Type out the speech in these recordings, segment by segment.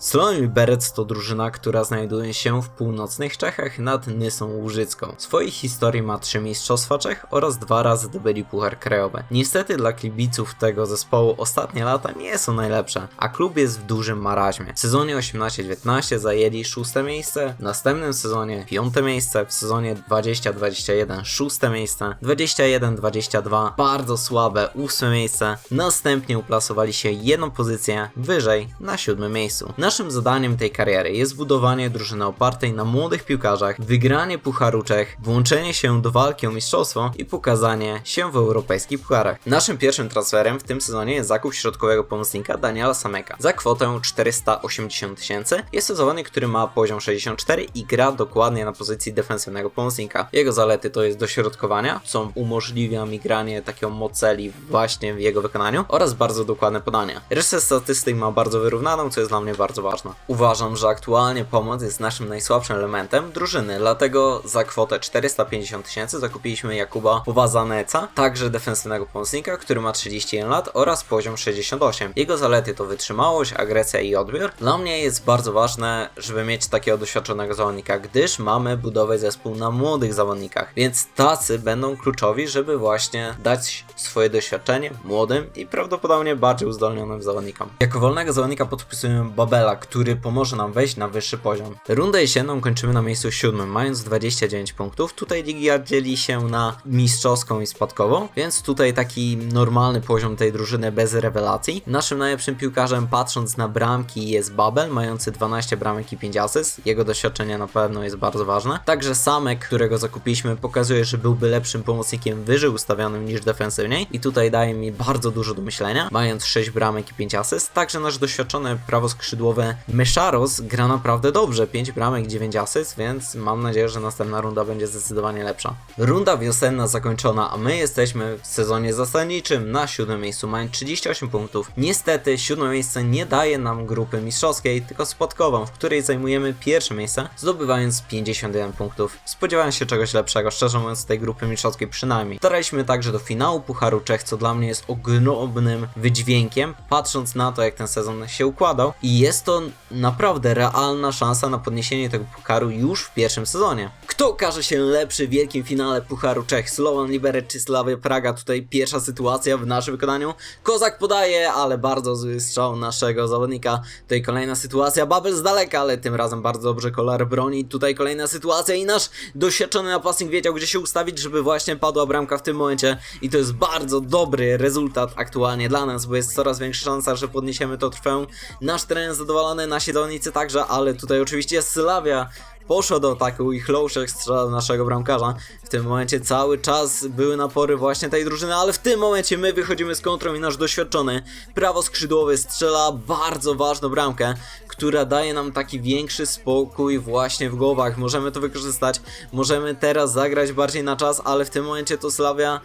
Sloan Liberec to drużyna, która znajduje się w północnych Czechach nad Nysą Łużycką. W swojej historii ma trzy mistrzostwa Czech oraz dwa razy zdobyli Puchar Krajowy. Niestety dla kibiców tego zespołu ostatnie lata nie są najlepsze, a klub jest w dużym maraźmie. W sezonie 18-19 zajęli szóste miejsce, w następnym sezonie piąte miejsce, w sezonie 20-21 szóste miejsce, 21-22 bardzo słabe ósme miejsce, następnie uplasowali się jedną pozycję wyżej na siódmym miejscu. Naszym zadaniem tej kariery jest budowanie drużyny opartej na młodych piłkarzach, wygranie Pucharu Czech, włączenie się do walki o mistrzostwo i pokazanie się w europejskich pucharach. Naszym pierwszym transferem w tym sezonie jest zakup środkowego pomocnika Daniela Sameka za kwotę 480 tysięcy. Jest to zawodnik, który ma poziom 64 i gra dokładnie na pozycji defensywnego pomocnika. Jego zalety to jest dośrodkowania, co umożliwia mi granie takiego moceli właśnie w jego wykonaniu oraz bardzo dokładne podania. Resztę statystyk ma bardzo wyrównaną, co jest dla mnie bardzo ważne. Uważam, że aktualnie pomoc jest naszym najsłabszym elementem drużyny, dlatego za kwotę 450 tysięcy zakupiliśmy Jakuba Powazaneca, także defensywnego pomocnika, który ma 31 lat oraz poziom 68. Jego zalety to wytrzymałość, agresja i odbiór. Dla mnie jest bardzo ważne, żeby mieć takiego doświadczonego zawodnika, gdyż mamy budować zespół na młodych zawodnikach, więc tacy będą kluczowi, żeby właśnie dać swoje doświadczenie młodym i prawdopodobnie bardziej uzdolnionym zawodnikom. Jako wolnego zawodnika podpisujemy Babela, który pomoże nam wejść na wyższy poziom. Rundę jesienną kończymy na miejscu siódmym, mając 29 punktów. Tutaj Ligia dzieli się na mistrzowską i spadkową, więc tutaj taki normalny poziom tej drużyny bez rewelacji. Naszym najlepszym piłkarzem, patrząc na bramki, jest Babel, mający 12 bramek i 5 asyst. Jego doświadczenie na pewno jest bardzo ważne. Także Samek, którego zakupiliśmy, pokazuje, że byłby lepszym pomocnikiem wyżej ustawionym niż defensywniej i tutaj daje mi bardzo dużo do myślenia, mając 6 bramek i 5 asyst. Także nasz doświadczony prawoskrzydłowy Meszaros gra naprawdę dobrze, 5 bramek, 9 asyst, więc mam nadzieję, że następna runda będzie zdecydowanie lepsza. Runda wiosenna zakończona, a my jesteśmy w sezonie zasadniczym na siódmym miejscu, mając 38 punktów. Niestety siódme miejsce nie daje nam grupy mistrzowskiej, tylko spadkową, w której zajmujemy pierwsze miejsce, zdobywając 51 punktów. Spodziewałem się czegoś lepszego, szczerze mówiąc, z tej grupy mistrzowskiej przynajmniej. Staraliśmy także do finału Pucharu Czech, co dla mnie jest ogromnym wydźwiękiem, patrząc na to, jak ten sezon się układał i jest to naprawdę realna szansa na podniesienie tego pucharu już w pierwszym sezonie. Kto okaże się lepszy w wielkim finale Pucharu Czech? Slovan Liberec czy Slavia Praga? Tutaj pierwsza sytuacja w naszym wykonaniu. Kozak podaje, ale bardzo zły strzał naszego zawodnika. Tutaj kolejna sytuacja, Babel z daleka, ale tym razem bardzo dobrze Kolar broni. Tutaj kolejna sytuacja i nasz doświadczony napastnik wiedział, gdzie się ustawić, żeby właśnie padła bramka w tym momencie. I to jest bardzo dobry rezultat aktualnie dla nas, bo jest coraz większa szansa, że podniesiemy to trwę. Nasz trener zadowolony, nasi zawodnicy także, ale tutaj oczywiście Slavia poszła do ataku i Chlouszek strzela naszego bramkarza. W tym momencie cały czas były napory właśnie tej drużyny, ale w tym momencie my wychodzimy z kontrą i nasz doświadczony prawoskrzydłowy strzela bardzo ważną bramkę, która daje nam taki większy spokój właśnie w głowach. Możemy to wykorzystać, możemy teraz zagrać bardziej na czas, ale w tym momencie to Slavia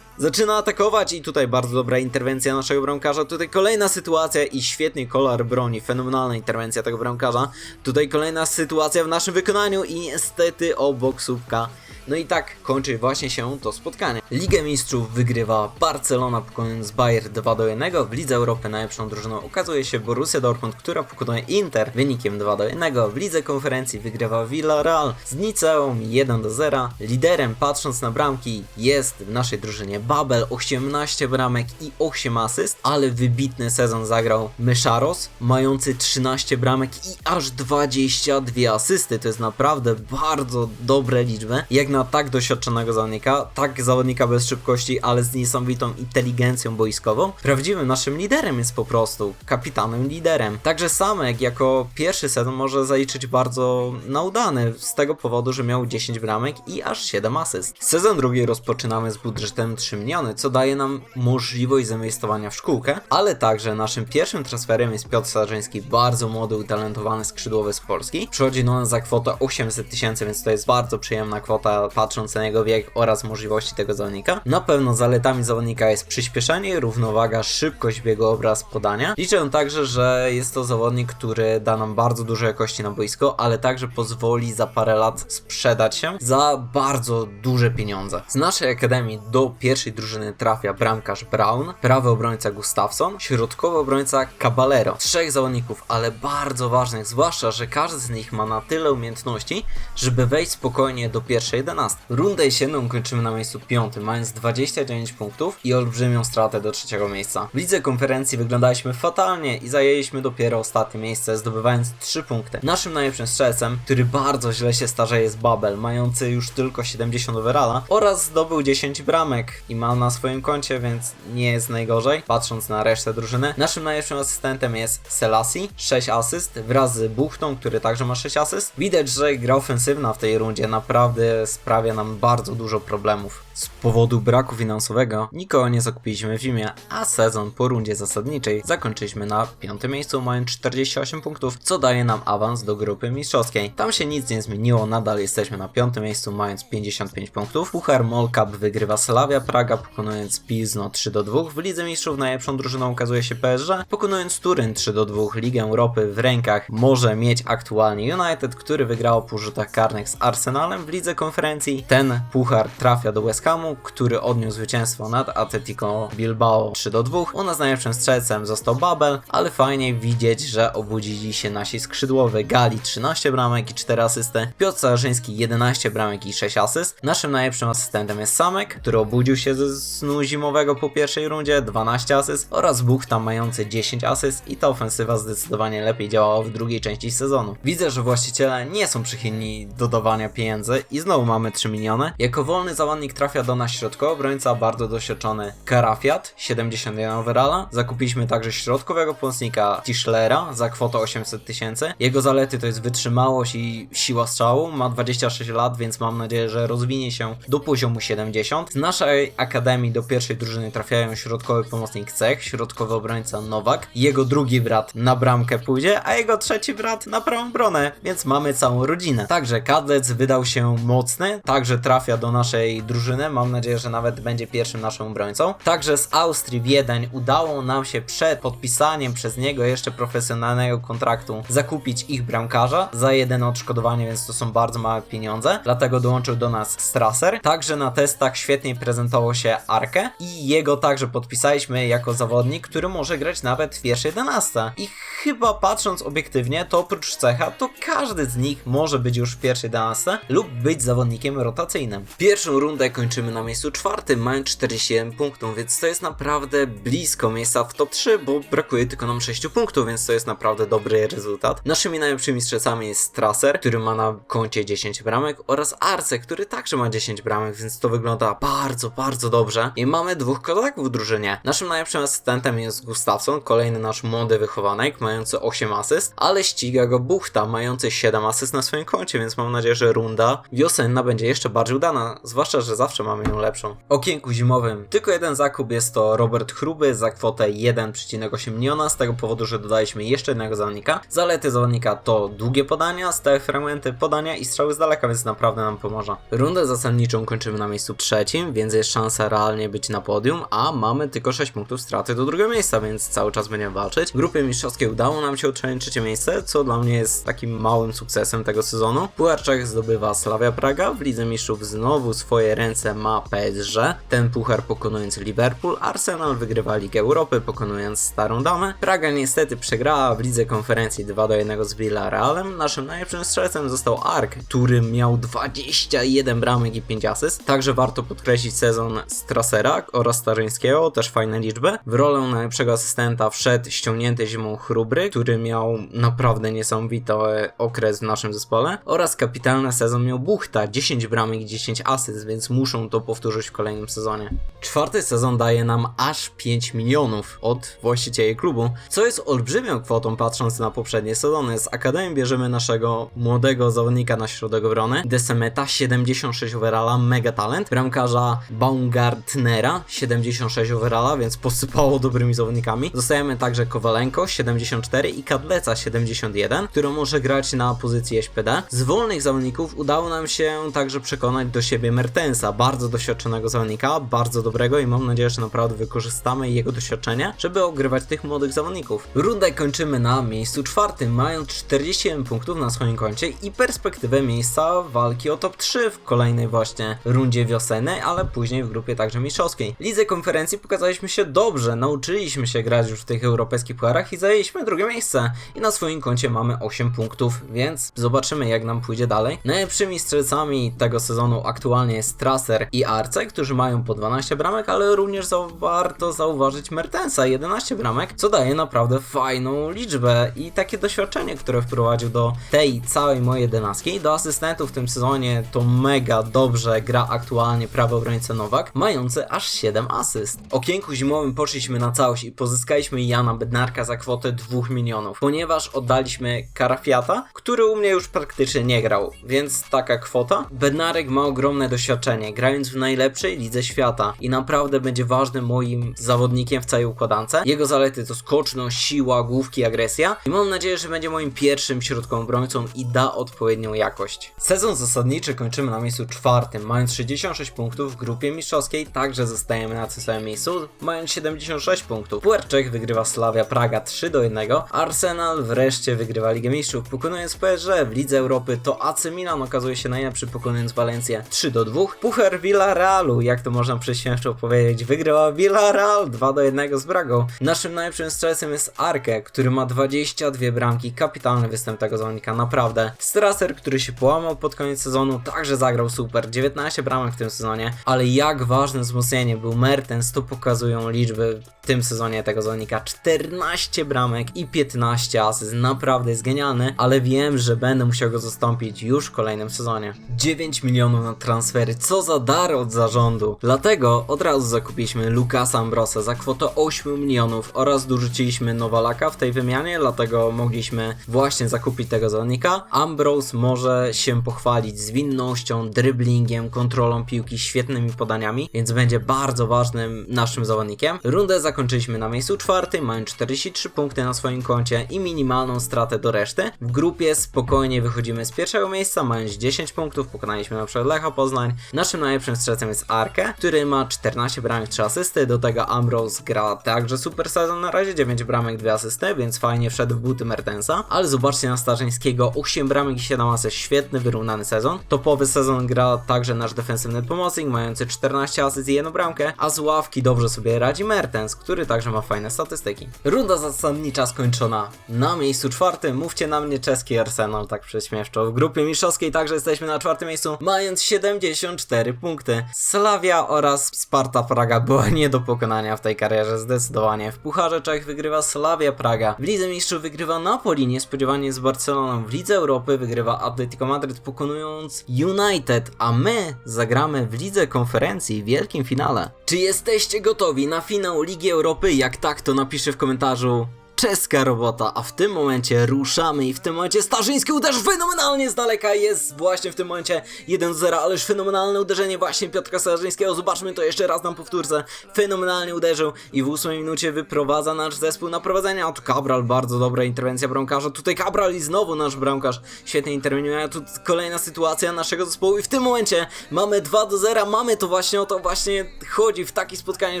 Zaczyna atakować i tutaj bardzo dobra interwencja naszego bramkarza. Tutaj kolejna sytuacja i świetnie Kolar broni. Fenomenalna interwencja tego bramkarza. Tutaj kolejna sytuacja w naszym wykonaniu i niestety obok słupka. No i tak kończy właśnie się to spotkanie. Ligę Mistrzów wygrywa Barcelona pokonując Bayer 2 do 1. W Lidze Europy najlepszą drużyną okazuje się Borussia Dortmund, która pokonuje Inter wynikiem 2 do 1. W Lidze Konferencji wygrywa Villarreal z Niceum 1 do 0. Liderem patrząc na bramki jest w naszej drużynie Babel 18 bramek i 8 asyst, ale wybitny sezon zagrał Myszaros mający 13 bramek i aż 22 asysty. To jest naprawdę bardzo dobre liczby. Jak na tak doświadczonego zawodnika, tak zawodnika bez szybkości, ale z niesamowitą inteligencją boiskową. Prawdziwym naszym liderem jest po prostu kapitanem liderem. Także Samek jako pierwszy sezon może zaliczyć bardzo na udany z tego powodu, że miał 10 bramek i aż 7 asyst. Sezon drugi rozpoczynamy z budżetem 3 co daje nam możliwość zainwestowania w szkółkę, ale także naszym pierwszym transferem jest Piotr Sarzyński, bardzo młody, utalentowany skrzydłowy z Polski. Przychodzi do nas za kwotę 800 tysięcy, więc to jest bardzo przyjemna kwota, patrząc na jego wiek oraz możliwości tego zawodnika. Na pewno zaletami zawodnika jest przyspieszenie, równowaga, szybkość biegu, obraz podania. Liczę także, że jest to zawodnik, który da nam bardzo dużo jakości na boisko, ale także pozwoli za parę lat sprzedać się za bardzo duże pieniądze. Z naszej akademii do pierwszej naszej drużyny trafia bramkarz Brown, prawy obrońca Gustafsson, środkowy obrońca Caballero. Trzech zawodników, ale bardzo ważnych, zwłaszcza, że każdy z nich ma na tyle umiejętności, żeby wejść spokojnie do pierwszej 11. Rundę jesienną kończymy na miejscu piątym, mając 29 punktów i olbrzymią stratę do trzeciego miejsca. W lidze konferencji wyglądaliśmy fatalnie i zajęliśmy dopiero ostatnie miejsce, zdobywając 3 punkty. Naszym najlepszym strzelcem, który bardzo źle się starzeje jest Babel, mający już tylko 70 overalla oraz zdobył 10 bramek i ma na swoim koncie, więc nie jest najgorzej, patrząc na resztę drużyny. Naszym najlepszym asystentem jest Selassie, 6 asyst, wraz z Buchtą, który także ma 6 asyst. Widać, że gra ofensywna w tej rundzie naprawdę sprawia nam bardzo dużo problemów. Z powodu braku finansowego nikogo nie zakupiliśmy w zimie, a sezon po rundzie zasadniczej zakończyliśmy na piątym miejscu mając 48 punktów, co daje nam awans do grupy mistrzowskiej. Tam się nic nie zmieniło, nadal jesteśmy na piątym miejscu mając 55 punktów. Puchar Mall Cup wygrywa Slavia Praga pokonując Pilzno 3 do 2. W Lidze Mistrzów najlepszą drużyną okazuje się PSG, pokonując Turyn 3 do 2. Ligę Europy w rękach może mieć aktualnie United, który wygrało po rzutach karnych z Arsenalem w Lidze Konferencji. Ten puchar trafia do West Hamu, który odniósł zwycięstwo nad Atletico Bilbao 3 do 2. U nas najlepszym strzelcem został Babel, ale fajnie widzieć, że obudzili się nasi skrzydłowy Gali 13 bramek i 4 asysty, Piotr Starzyński 11 bramek i 6 asyst. Naszym najlepszym asystentem jest Samek, który obudził się ze snu zimowego po pierwszej rundzie 12 asyst oraz Buchta mający 10 asyst i ta ofensywa zdecydowanie lepiej działała w drugiej części sezonu. Widzę, że właściciele nie są przychylni do dawania pieniędzy i znowu mamy 3 miliony. Jako wolny zawodnik trafia do nas obrońca, bardzo doświadczony Karafiat, 71 overalla. Zakupiliśmy także środkowego pomocnika Tischlera za kwotę 800 tysięcy. Jego zalety to jest wytrzymałość i siła strzału. Ma 26 lat, więc mam nadzieję, że rozwinie się do poziomu 70. Z naszej akademii do pierwszej drużyny trafiają środkowy pomocnik Cech, środkowy obrońca Nowak. Jego drugi brat na bramkę pójdzie, a jego trzeci brat na prawą bronę, więc mamy całą rodzinę. Także kadlec wydał się mocny, także trafia do naszej drużyny. Mam nadzieję, że nawet będzie pierwszym naszym obrońcą. Także z Austrii Wiedeń udało nam się przed podpisaniem przez niego jeszcze profesjonalnego kontraktu zakupić ich bramkarza za jeden odszkodowanie, więc to są bardzo małe pieniądze. Dlatego dołączył do nas Strasser. Także na testach świetnie prezentował się Arkę i jego także podpisaliśmy jako zawodnik, który może grać nawet w pierwszej 11. I chyba patrząc obiektywnie, to oprócz cecha, to każdy z nich może być już w pierwszej 11 lub być zawodnikiem rotacyjnym. Pierwszą rundę kończymy na miejscu czwartym, mając 47 punktów, więc to jest naprawdę blisko miejsca w top 3, bo brakuje tylko nam 6 punktów, więc to jest naprawdę dobry rezultat. Naszymi najlepszymi strzelcami jest Strasser, który ma na koncie 10 bramek oraz Arce, który także ma 10 bramek, więc to wygląda bardzo, bardzo dobrze. I mamy dwóch kozaków w drużynie. Naszym najlepszym asystentem jest Gustafsson, kolejny nasz młody wychowanek, mający 8 asyst, ale ściga go Buchta, mający 7 asyst na swoim koncie, więc mam nadzieję, że runda wiosenna będzie jeszcze bardziej udana, zwłaszcza, że zawsze mamy ją lepszą. W okienku zimowym tylko jeden zakup, jest to Robert Chruby za kwotę 1,8 miliona, z tego powodu, że dodaliśmy jeszcze jednego zawodnika. Zalety zawodnika to długie podania, stałe fragmenty podania i strzały z daleka, więc naprawdę nam pomoże. Rundę zasadniczą kończymy na miejscu trzecim, więc jest szansa realnie być na podium, a mamy tylko 6 punktów straty do drugiego miejsca, więc cały czas będziemy walczyć. W grupie mistrzowskiej udało nam się utrzymać trzecie miejsce, co dla mnie jest takim małym sukcesem tego sezonu. Czech zdobywa Slavia Praga, w Lidze Mistrzów znowu swoje ręce ma PSG, ten puchar pokonując Liverpool, Arsenal wygrywa Ligę Europy pokonując Starą Damę. Praga niestety przegrała w Lidze Konferencji 2 do 1 z Villarrealem. Naszym najlepszym strzelcem został Ark, który miał 21 bramek i 5 asyst. Także warto podkreślić sezon Strassera oraz Starzyńskiego, też fajne liczby. W rolę najlepszego asystenta wszedł ściągnięty zimą Chrubry, który miał naprawdę niesamowity okres w naszym zespole. Oraz kapitalny sezon miał Buchta, 10 bramek i 10 asyst, więc muszą to powtórzyć w kolejnym sezonie. Czwarty sezon daje nam aż 5 milionów od właścicieli klubu, co jest olbrzymią kwotą patrząc na poprzednie sezony. Z Akademii bierzemy naszego młodego zawodnika na środek obrony, Desemeta 76 overalla, mega talent, bramkarza Baumgartnera 76 overalla, więc posypało dobrymi zawodnikami. Dostajemy także Kowalenko 74 i Kadleca 71, który może grać na pozycji SPD. Z wolnych zawodników udało nam się także przekonać do siebie Mertensa, bardzo doświadczonego zawodnika, bardzo dobrego i mam nadzieję, że naprawdę wykorzystamy jego doświadczenie, żeby ogrywać tych młodych zawodników. Rundę kończymy na miejscu czwartym, mając 41 punktów na swoim koncie i perspektywę miejsca walki o top 3 w kolejnej właśnie rundzie wiosennej, ale później w grupie także mistrzowskiej. Lidze konferencji pokazaliśmy się dobrze, nauczyliśmy się grać już w tych europejskich pucharach i zajęliśmy drugie miejsce. I na swoim koncie mamy 8 punktów, więc zobaczymy jak nam pójdzie dalej. Najlepszymi strzelcami tego sezonu aktualnie jest Tracer i Arce, którzy mają po 12 bramek, ale również warto zauważyć Mertensa 11 bramek, co daje naprawdę fajną liczbę i takie doświadczenie, które wprowadził do tej całej mojej jedenastki. Do asystentów w tym sezonie to mega dobrze gra aktualnie prawy obrońca Nowak, mający aż 7 asyst. Okienku zimowym poszliśmy na całość i pozyskaliśmy Jana Bednarka za kwotę 2 milionów, ponieważ oddaliśmy Karafiata, który u mnie już praktycznie nie grał, więc taka kwota. Bednarek ma ogromne doświadczenie, grając w najlepszej lidze świata i naprawdę będzie ważnym moim zawodnikiem w całej układance. Jego zalety to skoczność, siła, główki, agresja i mam nadzieję, że będzie moim pierwszym środkowym obrońcą i da odpowiednią jakość. Sezon zasadniczy kończymy na miejscu czwartym, mając 66 punktów w grupie mistrzowskiej, także zostajemy na tym samym miejscu, mając 76 punktów. Puerczech wygrywa Slavia Praga 3 do 1, Arsenal wreszcie wygrywa Ligę Mistrzów, pokonując PSG w Lidze Europy, to AC Milan okazuje się najlepszy, pokonując Walencję 3 do 2. Pucher Villarealu, jak to można prześmiewczo powiedzieć, wygrywa Villarreal 2 do 1 z Bragą. Naszym najlepszym strzelcem jest Arke, który ma 22 bramki, kapitalny występ tego zawodnika, naprawdę. Strasser, który się połamał pod koniec sezonu, także zagrał super, 19 bramek w tym sezonie, ale jak ważne wzmocnienie był Mertens, to pokazują liczby w tym sezonie tego zawodnika, 14 bramek i 15 asyst, naprawdę jest genialny, ale wiem, że będę musiał go zastąpić już w kolejnym sezonie. 9 milionów na transfery, co za dar od zarządu. Dlatego od razu zakupiliśmy Lukasa Ambrosa za kwotę 8 milionów oraz dorzuciliśmy Nowalaka w tej wymianie, dlatego mogliśmy właśnie zakupić tego zawodnika. Ambrose może się pochwalić zwinnością, dribblingiem, kontrolą piłki, świetnymi podaniami, więc będzie bardzo ważnym naszym zawodnikiem. Rundę zakończyliśmy na miejscu czwartym, mając 43 punkty na swoim koncie i minimalną stratę do reszty. W grupie spokojnie wychodzimy z pierwszego miejsca, mając 10 punktów, pokonaliśmy na przykład Lecha Poznań. Naszym najlepszym strzelcem jest Arke, który ma 14 bramek, 3 asysty, do tego Ambrose gra także super sezon, na razie 9 bramek, 2 asysty, więc fajnie wszedł w buty Mertensa, ale zobaczcie na Starzyńskiego, 8 bramek i 7 asyst, świetny, wyrównany sezon. Topowy sezon gra także nasz defensywny pomocnik, mający 14 asyst i 1 bramkę, a z ławki dobrze sobie radzi Mertens, który także ma fajne statystyki. Runda zasadnicza skończona na miejscu czwartym, mówcie na mnie czeski Arsenal, tak prześmiewczo. W grupie mistrzowskiej także jesteśmy na czwartym miejscu, mając 74 punkty. Slavia oraz Sparta Praga była nie do pokonania w tej karierze, zdecydowanie. W Pucharze Czech wygrywa Slavia Praga, w Lidze Mistrzów wygrywa Napoli, niespodziewanie z Barceloną, w Lidze Europy wygrywa Atletico Madryt pokonując United, a my zagramy w Lidze Konferencji w wielkim finale. Czy jesteście gotowi na finał Ligi Europy? Jak tak, to napiszcie w komentarzu czeska robota, a w tym momencie ruszamy i w tym momencie Starzyński uderzył fenomenalnie z daleka, jest właśnie w tym momencie 1-0, ależ fenomenalne uderzenie właśnie Piotra Starzyńskiego, zobaczmy to jeszcze raz na powtórce, fenomenalnie uderzył i w 8 minucie wyprowadza nasz zespół na prowadzenie, a tu Cabral, bardzo dobra interwencja bramkarza, tutaj Cabral i znowu nasz bramkarz. Świetnie interweniuje, tu kolejna sytuacja naszego zespołu i w tym momencie mamy 2-0, mamy to właśnie, o to właśnie chodzi w takie spotkanie,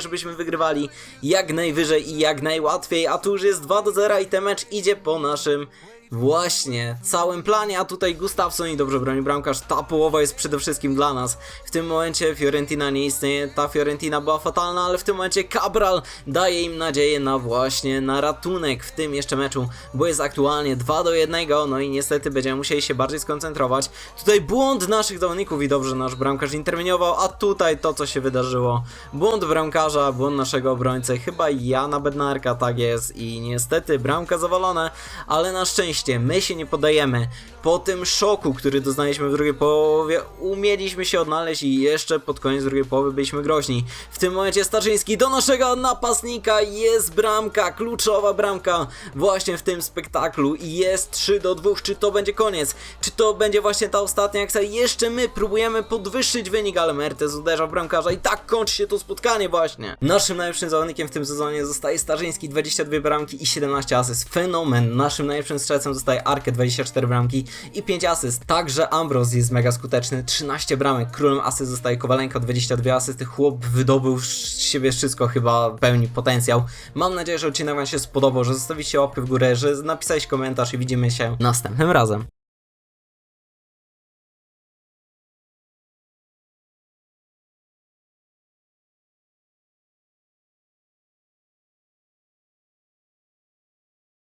żebyśmy wygrywali jak najwyżej i jak najłatwiej, a tu już jest 2 do 0 i ten mecz idzie po naszym właśnie całym planie, a tutaj Gustafsson i dobrze broni bramkarz, ta połowa jest przede wszystkim dla nas. W tym momencie Fiorentina nie istnieje, ta Fiorentina była fatalna, ale w tym momencie Cabral daje im nadzieję na właśnie, na ratunek w tym jeszcze meczu, bo jest aktualnie 2 do 1, no i niestety będziemy musieli się bardziej skoncentrować. Tutaj błąd naszych zawodników i dobrze nasz bramkarz interweniował, a tutaj to co się wydarzyło. Błąd bramkarza, błąd naszego obrońcy, chyba Jana Bednarka, tak jest i niestety bramka zawalone, ale na szczęście my się nie podajemy. Po tym szoku, który doznaliśmy w drugiej połowie, umieliśmy się odnaleźć i jeszcze pod koniec drugiej połowy byliśmy groźni. W tym momencie Starzyński do naszego napastnika jest bramka, kluczowa bramka właśnie w tym spektaklu i jest 3 do 2. Czy to będzie koniec? Czy to będzie właśnie ta ostatnia akcja? Jeszcze my próbujemy podwyższyć wynik, ale Mertes uderza w bramkarza i tak kończy się to spotkanie właśnie. Naszym najlepszym zawodnikiem w tym sezonie zostaje Starzyński, 22 bramki i 17 asyst. Fenomen. Naszym najlepszym strzelcem czasem dostaje Arkę 24 bramki i 5 asyst. Także Ambrose jest mega skuteczny, 13 bramek, królem asyst zostaje Kowalenko, 22 asysty, chłop wydobył z siebie wszystko, chyba pełni potencjał. Mam nadzieję, że odcinek wam się spodobał, że zostawicie łapkę w górę, że napisałeś komentarz i widzimy się następnym razem.